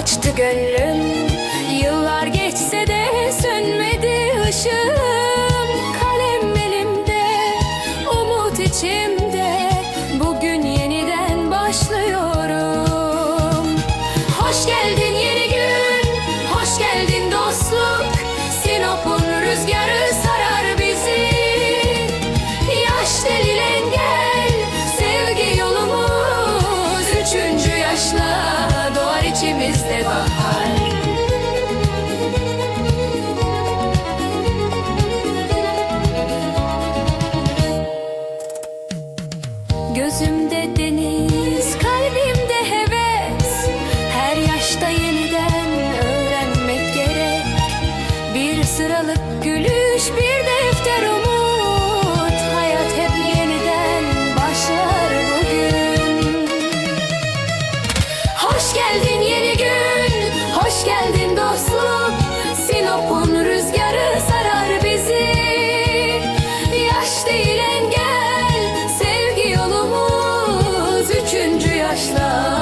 açtı gönlüm. Yıllar geçse de sönmedi ışığım. Kalem elimde, umut içimde. Bugün yeniden başlıyorum. Hoş geldin içimizde bahar. Gözümde deniz, kalbimde heves. Her yaşta yeniden öğrenmek gerek. Bir sıralık gülüş, bir yaşlar